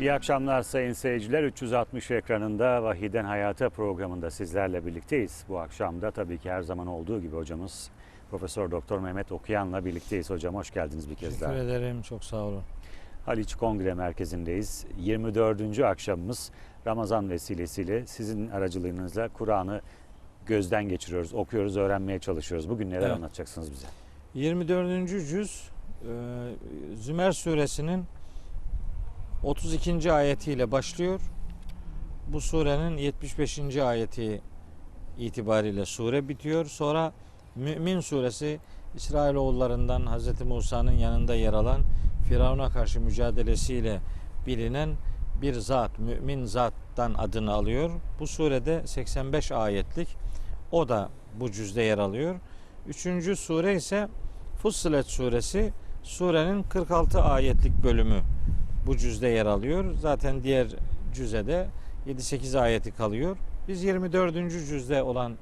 İyi akşamlar sayın seyirciler. 360 ekranında Vahiden Hayata programında sizlerle birlikteyiz. Bu akşam da tabii ki her zaman olduğu gibi hocamız Profesör Doktor Mehmet Okuyan'la birlikteyiz. Hocam hoş geldiniz bir kez daha. Teşekkür ederim. Çok sağ olun. Haliç Kongre Merkezi'ndeyiz. 24. akşamımız Ramazan vesilesiyle sizin aracılığınızla Kur'an'ı gözden geçiriyoruz, okuyoruz, öğrenmeye çalışıyoruz. Bugün neler Evet. anlatacaksınız bize? 24. cüz e, Zümer suresinin 32. ayetiyle başlıyor. Bu surenin 75. ayeti itibariyle sure bitiyor. Sonra Mümin suresi İsrailoğullarından Hz. Musa'nın yanında yer alan Firavun'a karşı mücadelesiyle bilinen bir zat, mümin zattan adını alıyor. Bu surede 85 ayetlik. O da bu cüzde yer alıyor. Üçüncü sure ise Fussilet suresi. Surenin 46 ayetlik bölümü bu cüzde yer alıyor. Zaten diğer cüzede 7-8 ayeti kalıyor. Biz 24. cüzde olan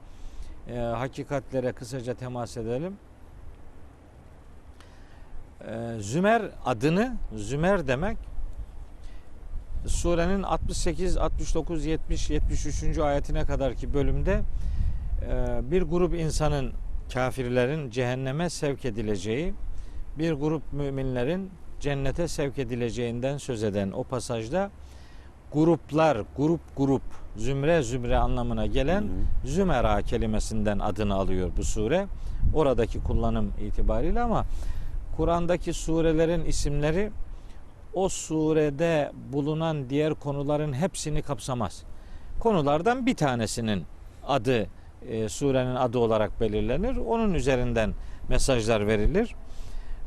e, hakikatlere kısaca temas edelim. E, Zümer adını Zümer demek surenin 68, 69, 70, 73. ayetine kadar ki bölümde e, bir grup insanın kafirlerin cehenneme sevk edileceği, bir grup müminlerin cennete sevk edileceğinden söz eden o pasajda gruplar, grup grup, zümre zümre anlamına gelen Hı hı. Zümera kelimesinden adını alıyor bu sure. Oradaki kullanım itibariyle ama Kur'an'daki surelerin isimleri o surede bulunan diğer konuların hepsini kapsamaz. Konulardan bir tanesinin adı e, surenin adı olarak belirlenir. Onun üzerinden mesajlar verilir.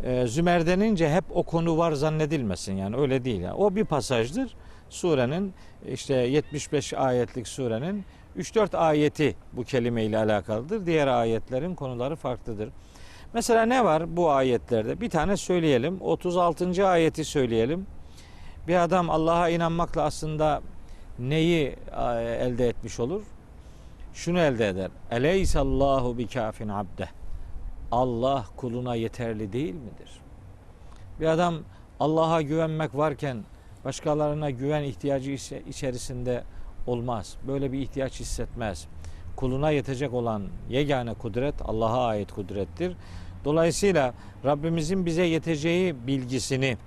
E, Zümer denince hep o konu var zannedilmesin yani öyle değil. Yani. O bir pasajdır. Surenin işte 75 ayetlik surenin 3-4 ayeti bu kelimeyle alakalıdır. Diğer ayetlerin konuları farklıdır. Mesela ne var bu ayetlerde? Bir tane söyleyelim. 36. ayeti söyleyelim. Bir adam Allah'a inanmakla aslında neyi elde etmiş olur? Şunu elde eder. Eleysallahu bi kafin abde. Allah kuluna yeterli değil midir? Bir adam Allah'a güvenmek varken başkalarına güven ihtiyacı içerisinde olmaz. Böyle bir ihtiyaç hissetmez. Kuluna yetecek olan yegane kudret Allah'a ait kudrettir. Dolayısıyla Rabbimizin bize yeteceği bilgisini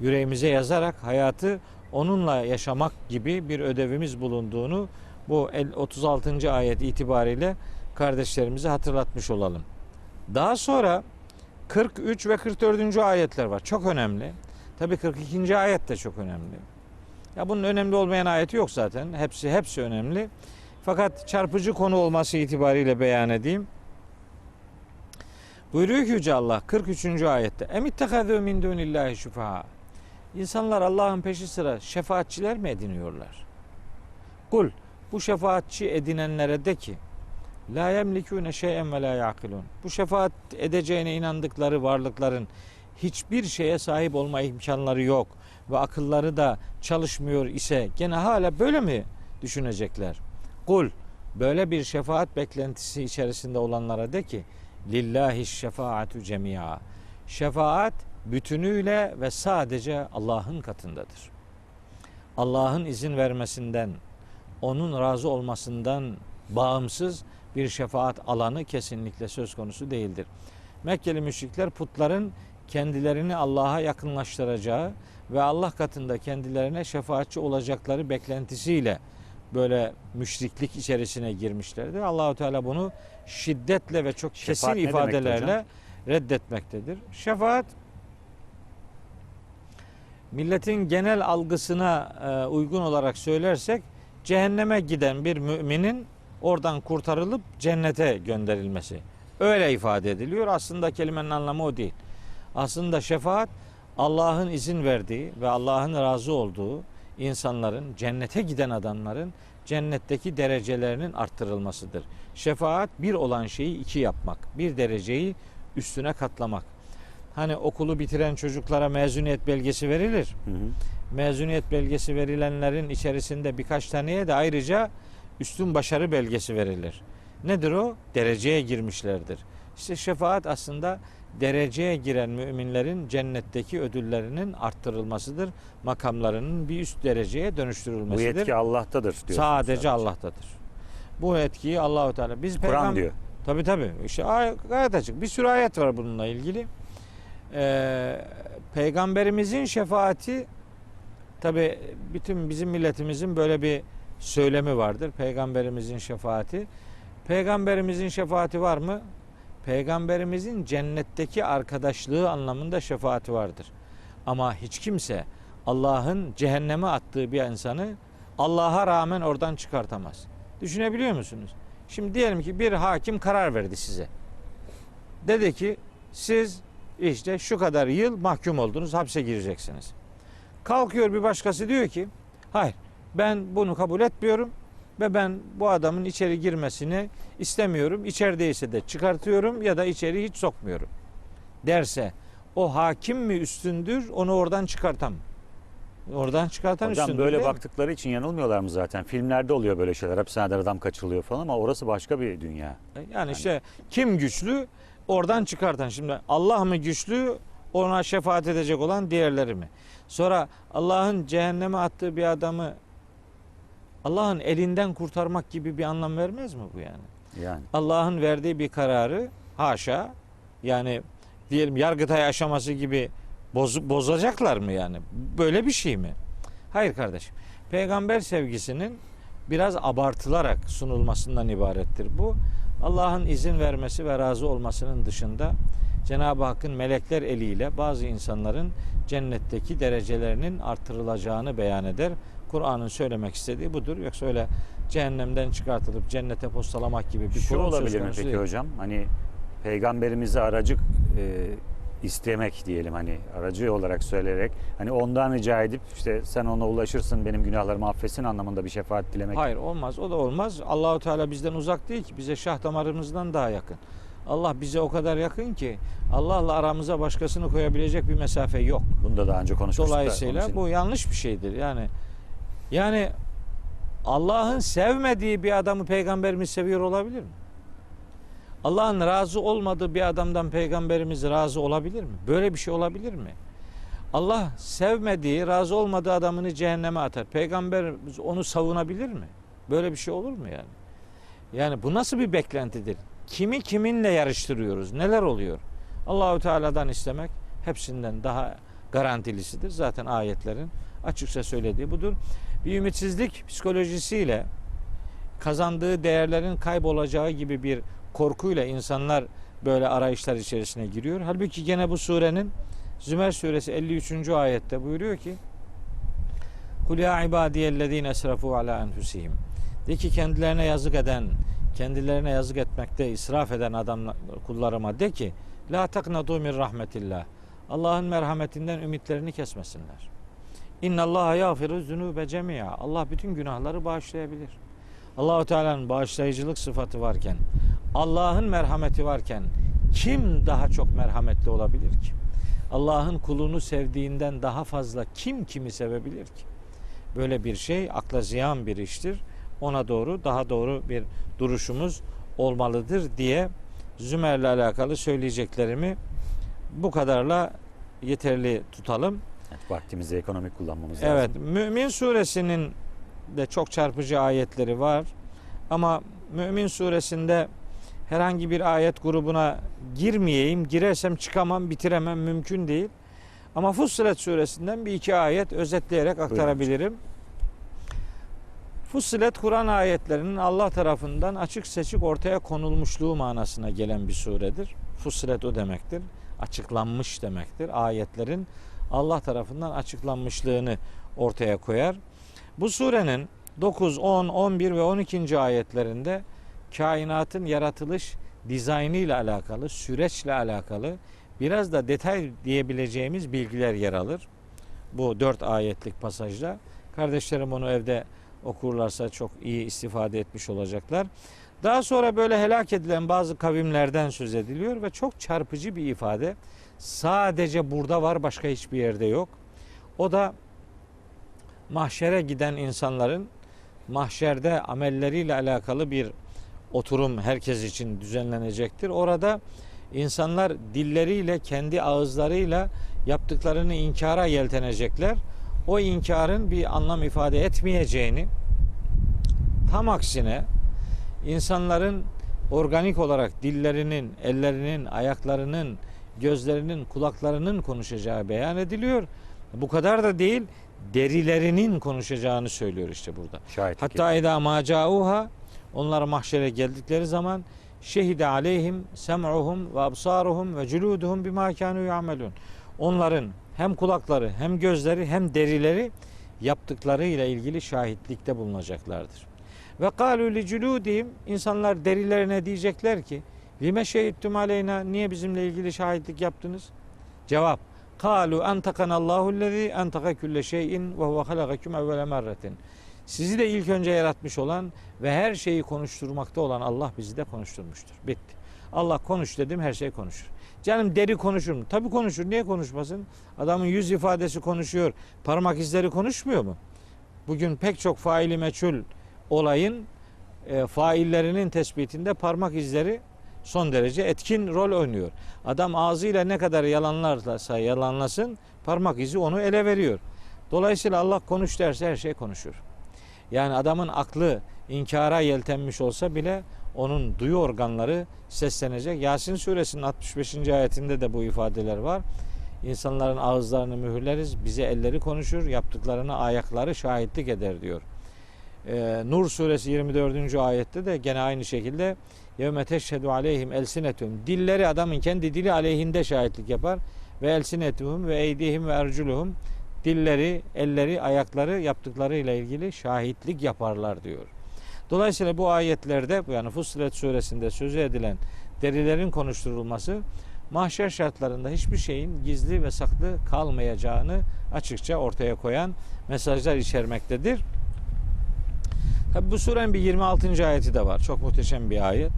yüreğimize yazarak hayatı onunla yaşamak gibi bir ödevimiz bulunduğunu bu el- 36. ayet itibariyle kardeşlerimize hatırlatmış olalım. Daha sonra 43 ve 44. ayetler var. Çok önemli. Tabii 42. ayet de çok önemli. Ya bunun önemli olmayan ayeti yok zaten. Hepsi hepsi önemli. Fakat çarpıcı konu olması itibariyle beyan edeyim. Buyuruyor ki Yüce Allah 43. ayette. Emittekazû min dunillahi şufa'a. İnsanlar Allah'ın peşi sıra şefaatçiler mi ediniyorlar? Kul bu şefaatçi edinenlere de ki La yemlikûne şeyen ve la yaqilun. Bu şefaat edeceğine inandıkları varlıkların hiçbir şeye sahip olma imkanları yok ve akılları da çalışmıyor ise gene hala böyle mi düşünecekler? Kul böyle bir şefaat beklentisi içerisinde olanlara de ki lillahi şefaatu cemia. Şefaat bütünüyle ve sadece Allah'ın katındadır. Allah'ın izin vermesinden, onun razı olmasından bağımsız bir şefaat alanı kesinlikle söz konusu değildir. Mekkeli müşrikler putların kendilerini Allah'a yakınlaştıracağı ve Allah katında kendilerine şefaatçi olacakları beklentisiyle böyle müşriklik içerisine girmişlerdir. Allahu Teala bunu şiddetle ve çok kesin ifadelerle reddetmektedir. Şefaat milletin genel algısına e, uygun olarak söylersek cehenneme giden bir müminin oradan kurtarılıp cennete gönderilmesi. Öyle ifade ediliyor. Aslında kelimenin anlamı o değil. Aslında şefaat Allah'ın izin verdiği ve Allah'ın razı olduğu insanların, cennete giden adamların cennetteki derecelerinin arttırılmasıdır. Şefaat bir olan şeyi iki yapmak, bir dereceyi üstüne katlamak. Hani okulu bitiren çocuklara mezuniyet belgesi verilir. Hı hı. Mezuniyet belgesi verilenlerin içerisinde birkaç taneye de ayrıca üstün başarı belgesi verilir. Nedir o? Dereceye girmişlerdir. İşte şefaat aslında dereceye giren müminlerin cennetteki ödüllerinin arttırılmasıdır. Makamlarının bir üst dereceye Bu dönüştürülmesidir. yetki Allah'tadır diyorsunuz. Sadece Allah'tadır. Bu etkiyi Allahu Teala biz Kur'an diyor. Tabi tabi. İşte ay- gayet açık. Bir sürü ayet var bununla ilgili. Ee, peygamberimizin şefaati tabi bütün bizim milletimizin böyle bir söylemi vardır. Peygamberimizin şefaati. Peygamberimizin şefaati var mı? Peygamberimizin cennetteki arkadaşlığı anlamında şefaati vardır. Ama hiç kimse Allah'ın cehenneme attığı bir insanı Allah'a rağmen oradan çıkartamaz. Düşünebiliyor musunuz? Şimdi diyelim ki bir hakim karar verdi size. Dedi ki siz işte şu kadar yıl mahkum oldunuz, hapse gireceksiniz. Kalkıyor bir başkası diyor ki hayır ben bunu kabul etmiyorum ve ben bu adamın içeri girmesini istemiyorum. İçerideyse de çıkartıyorum ya da içeri hiç sokmuyorum. Derse o hakim mi üstündür onu oradan çıkartam. Oradan çıkartan Hocam üstündür. böyle mi? baktıkları için yanılmıyorlar mı zaten? Filmlerde oluyor böyle şeyler. Hapishaneden adam kaçırılıyor falan ama orası başka bir dünya. Yani işte kim güçlü oradan çıkartan. Şimdi Allah mı güçlü ona şefaat edecek olan diğerleri mi? Sonra Allah'ın cehenneme attığı bir adamı Allah'ın elinden kurtarmak gibi bir anlam vermez mi bu yani? Yani. Allah'ın verdiği bir kararı haşa yani diyelim Yargıtay aşaması gibi boz, bozacaklar mı yani? Böyle bir şey mi? Hayır kardeşim. Peygamber sevgisinin biraz abartılarak sunulmasından ibarettir bu. Allah'ın izin vermesi ve razı olmasının dışında Cenab-ı Hakk'ın melekler eliyle bazı insanların cennetteki derecelerinin artırılacağını beyan eder. Kur'an'ın söylemek istediği budur. Yoksa öyle cehennemden çıkartılıp cennete postalamak gibi bir Şu kurum olabilir mi peki değil. hocam? Hani peygamberimize aracı e, istemek diyelim hani aracı olarak söyleyerek hani ondan rica edip işte sen ona ulaşırsın benim günahlarımı affetsin anlamında bir şefaat dilemek. Hayır olmaz. O da olmaz. Allahu Teala bizden uzak değil ki. Bize şah damarımızdan daha yakın. Allah bize o kadar yakın ki Allah'la aramıza başkasını koyabilecek bir mesafe yok. Bunu da daha önce konuşmuştuk. da, Dolayısıyla için. bu yanlış bir şeydir. Yani yani Allah'ın sevmediği bir adamı peygamberimiz seviyor olabilir mi? Allah'ın razı olmadığı bir adamdan peygamberimiz razı olabilir mi? Böyle bir şey olabilir mi? Allah sevmediği, razı olmadığı adamını cehenneme atar. Peygamberimiz onu savunabilir mi? Böyle bir şey olur mu yani? Yani bu nasıl bir beklentidir? Kimi kiminle yarıştırıyoruz? Neler oluyor? Allahü Teala'dan istemek hepsinden daha garantilisidir. Zaten ayetlerin açıkça söylediği budur. Bir ümitsizlik psikolojisiyle kazandığı değerlerin kaybolacağı gibi bir korkuyla insanlar böyle arayışlar içerisine giriyor. Halbuki gene bu surenin Zümer suresi 53. ayette buyuruyor ki Kul ya ibadiyellezine esrafu ala enfusihim. De ki kendilerine yazık eden, kendilerine yazık etmekte israf eden adam kullarıma de ki la taknatu min rahmetillah. Allah'ın merhametinden ümitlerini kesmesinler. İnna Allah yağfiru zunube cemia. Allah bütün günahları bağışlayabilir. Allahu Teala'nın bağışlayıcılık sıfatı varken, Allah'ın merhameti varken kim daha çok merhametli olabilir ki? Allah'ın kulunu sevdiğinden daha fazla kim kimi sevebilir ki? Böyle bir şey akla ziyan bir iştir. Ona doğru daha doğru bir duruşumuz olmalıdır diye Zümer'le alakalı söyleyeceklerimi bu kadarla yeterli tutalım. Evet, vaktimizi ekonomik kullanmamız Evet, lazım. Mümin suresinin de çok çarpıcı ayetleri var. Ama Mümin suresinde herhangi bir ayet grubuna girmeyeyim. Girersem çıkamam, bitiremem mümkün değil. Ama Fussilet suresinden bir iki ayet özetleyerek aktarabilirim. Fussilet Kur'an ayetlerinin Allah tarafından açık seçik ortaya konulmuşluğu manasına gelen bir suredir. Fussilet o demektir. Açıklanmış demektir. Ayetlerin Allah tarafından açıklanmışlığını ortaya koyar. Bu surenin 9, 10, 11 ve 12. ayetlerinde kainatın yaratılış dizaynı ile alakalı, süreçle alakalı biraz da detay diyebileceğimiz bilgiler yer alır. Bu dört ayetlik pasajda. Kardeşlerim onu evde okurlarsa çok iyi istifade etmiş olacaklar. Daha sonra böyle helak edilen bazı kavimlerden söz ediliyor ve çok çarpıcı bir ifade. Sadece burada var başka hiçbir yerde yok. O da mahşere giden insanların mahşerde amelleriyle alakalı bir oturum herkes için düzenlenecektir. Orada İnsanlar dilleriyle, kendi ağızlarıyla yaptıklarını inkara yeltenecekler. O inkarın bir anlam ifade etmeyeceğini, tam aksine insanların organik olarak dillerinin, ellerinin, ayaklarının, gözlerinin, kulaklarının konuşacağı beyan ediliyor. Bu kadar da değil, derilerinin konuşacağını söylüyor işte burada. Şahitlik Hatta eda macauha onlar mahşere geldikleri zaman şehide aleyhim sem'uhum ve absaruhum ve culuduhum bima kanu yamelun. Onların hem kulakları hem gözleri hem derileri yaptıklarıyla ilgili şahitlikte bulunacaklardır. Ve kalu li culudihim insanlar derilerine diyecekler ki lime şehittum aleyna niye bizimle ilgili şahitlik yaptınız? Cevap kalu entakanallahu lezi entaka külle şeyin ve huve halagakum evvele merretin. Sizi de ilk önce yaratmış olan ve her şeyi konuşturmakta olan Allah bizi de konuşturmuştur. Bitti. Allah konuş dedim her şey konuşur. Canım deri konuşur mu? Tabii konuşur. Niye konuşmasın? Adamın yüz ifadesi konuşuyor. Parmak izleri konuşmuyor mu? Bugün pek çok faili meçhul olayın e, faillerinin tespitinde parmak izleri son derece etkin rol oynuyor. Adam ağzıyla ne kadar yalanlarsa yalanlasın parmak izi onu ele veriyor. Dolayısıyla Allah konuş derse her şey konuşur. Yani adamın aklı inkara yeltenmiş olsa bile onun duyu organları seslenecek. Yasin suresinin 65. ayetinde de bu ifadeler var. İnsanların ağızlarını mühürleriz, bize elleri konuşur, yaptıklarına ayakları şahitlik eder diyor. Ee, Nur suresi 24. ayette de gene aynı şekilde yevme teşhedü aleyhim elsinetum dilleri adamın kendi dili aleyhinde şahitlik yapar ve elsinetuhum ve eydihim ve erculuhum dilleri, elleri, ayakları yaptıklarıyla ilgili şahitlik yaparlar diyor. Dolayısıyla bu ayetlerde yani Fussilet suresinde sözü edilen derilerin konuşturulması mahşer şartlarında hiçbir şeyin gizli ve saklı kalmayacağını açıkça ortaya koyan mesajlar içermektedir. Tabi bu surenin bir 26. ayeti de var. Çok muhteşem bir ayet.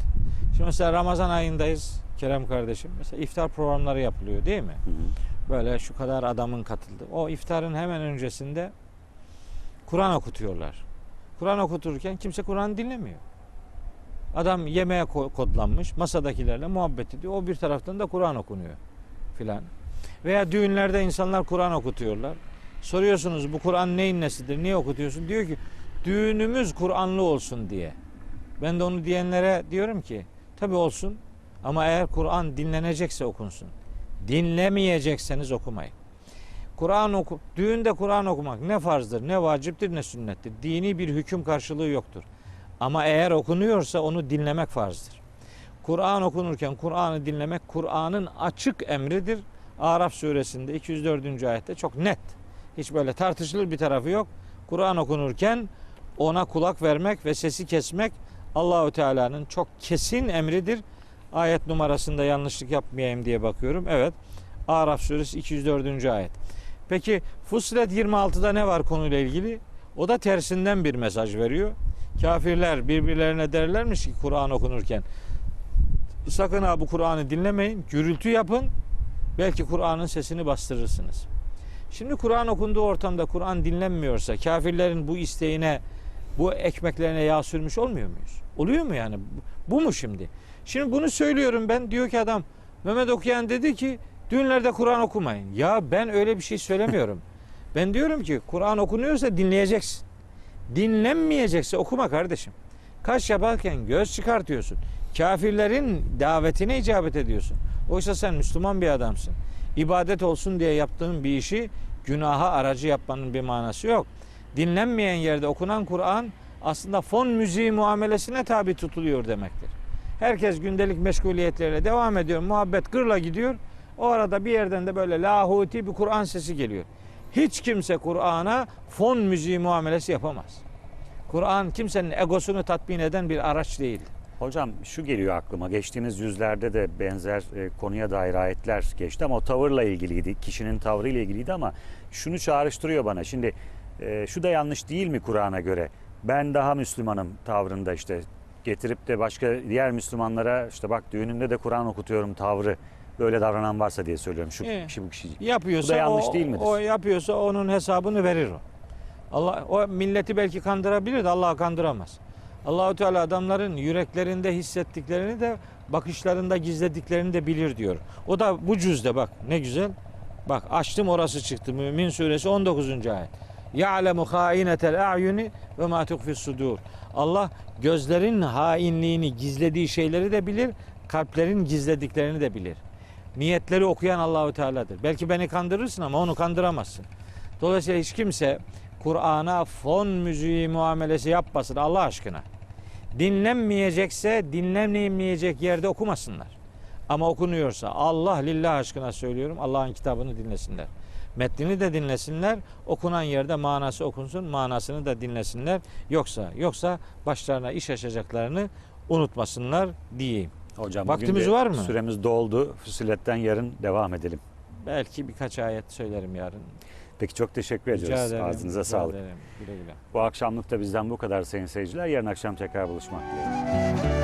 Şimdi mesela Ramazan ayındayız Kerem kardeşim. Mesela iftar programları yapılıyor değil mi? Hı hı. Böyle şu kadar adamın katıldı. O iftarın hemen öncesinde Kur'an okutuyorlar. Kur'an okuturken kimse Kur'an dinlemiyor. Adam yemeğe ko- kodlanmış, masadakilerle muhabbet ediyor. O bir taraftan da Kur'an okunuyor filan. Veya düğünlerde insanlar Kur'an okutuyorlar. Soruyorsunuz bu Kur'an neyin nesidir, niye okutuyorsun? Diyor ki düğünümüz Kur'anlı olsun diye. Ben de onu diyenlere diyorum ki tabi olsun ama eğer Kur'an dinlenecekse okunsun. Dinlemeyecekseniz okumayın. Kur'an oku, düğünde Kur'an okumak ne farzdır, ne vaciptir, ne sünnettir. Dini bir hüküm karşılığı yoktur. Ama eğer okunuyorsa onu dinlemek farzdır. Kur'an okunurken Kur'an'ı dinlemek Kur'an'ın açık emridir. Araf suresinde 204. ayette çok net. Hiç böyle tartışılır bir tarafı yok. Kur'an okunurken ona kulak vermek ve sesi kesmek Allahü Teala'nın çok kesin emridir. Ayet numarasında yanlışlık yapmayayım diye bakıyorum. Evet. Araf suresi 204. ayet. Peki Fussilet 26'da ne var konuyla ilgili? O da tersinden bir mesaj veriyor. Kafirler birbirlerine derlermiş ki Kur'an okunurken sakın ha bu Kur'an'ı dinlemeyin, gürültü yapın. Belki Kur'an'ın sesini bastırırsınız. Şimdi Kur'an okunduğu ortamda Kur'an dinlenmiyorsa kafirlerin bu isteğine, bu ekmeklerine yağ sürmüş olmuyor muyuz? Oluyor mu yani? Bu, mu şimdi? Şimdi bunu söylüyorum ben. Diyor ki adam Mehmet Okuyan dedi ki düğünlerde Kur'an okumayın. Ya ben öyle bir şey söylemiyorum. ben diyorum ki Kur'an okunuyorsa dinleyeceksin. Dinlenmeyecekse okuma kardeşim. Kaş yaparken göz çıkartıyorsun. Kafirlerin davetine icabet ediyorsun. Oysa sen Müslüman bir adamsın. İbadet olsun diye yaptığın bir işi günaha aracı yapmanın bir manası yok. Dinlenmeyen yerde okunan Kur'an aslında fon müziği muamelesine tabi tutuluyor demektir. Herkes gündelik meşguliyetlerine devam ediyor. Muhabbet gırla gidiyor. O arada bir yerden de böyle lahuti bir Kur'an sesi geliyor. Hiç kimse Kur'an'a fon müziği muamelesi yapamaz. Kur'an kimsenin egosunu tatmin eden bir araç değil. Hocam şu geliyor aklıma. Geçtiğimiz yüzlerde de benzer e, konuya dair ayetler geçti ama o tavırla ilgiliydi. Kişinin tavrıyla ilgiliydi ama şunu çağrıştırıyor bana. Şimdi e, şu da yanlış değil mi Kur'an'a göre? Ben daha Müslümanım tavrında işte getirip de başka diğer Müslümanlara işte bak düğününde de Kur'an okutuyorum tavrı böyle davranan varsa diye söylüyorum şu Evet. kişi bu kişi. Yapıyorsa Bu da yanlış o, değil midir? O yapıyorsa onun hesabını verir o. Allah o milleti belki kandırabilir de Allah'ı kandıramaz. Allahu Teala adamların yüreklerinde hissettiklerini de bakışlarında gizlediklerini de bilir diyor. O da bu cüzde bak ne güzel. Bak açtım orası çıktı. Mümin suresi 19. ayet. Ya'lemu hainetel a'yuni ve ma tukfi sudur. Allah gözlerin hainliğini, gizlediği şeyleri de bilir, kalplerin gizlediklerini de bilir. Niyetleri okuyan Allahu Teala'dır. Belki beni kandırırsın ama onu kandıramazsın. Dolayısıyla hiç kimse Kur'an'a fon müziği muamelesi yapmasın Allah aşkına. Dinlenmeyecekse dinlenmeyecek yerde okumasınlar. Ama okunuyorsa Allah lillah aşkına söylüyorum Allah'ın kitabını dinlesinler. Metnini de dinlesinler. Okunan yerde manası okunsun, manasını da dinlesinler. Yoksa yoksa başlarına iş açacaklarını unutmasınlar diyeyim. Hocam Vaktimiz var mı? Süremiz doldu. Füsiletten yarın devam edelim. Belki birkaç ayet söylerim yarın. Peki çok teşekkür Rica ediyoruz. ederim. Ağzınıza rica sağlık. ederim. Güle güle. Bu akşamlık da bizden bu kadar sayın seyirciler. Yarın akşam tekrar buluşmak dileğiyle.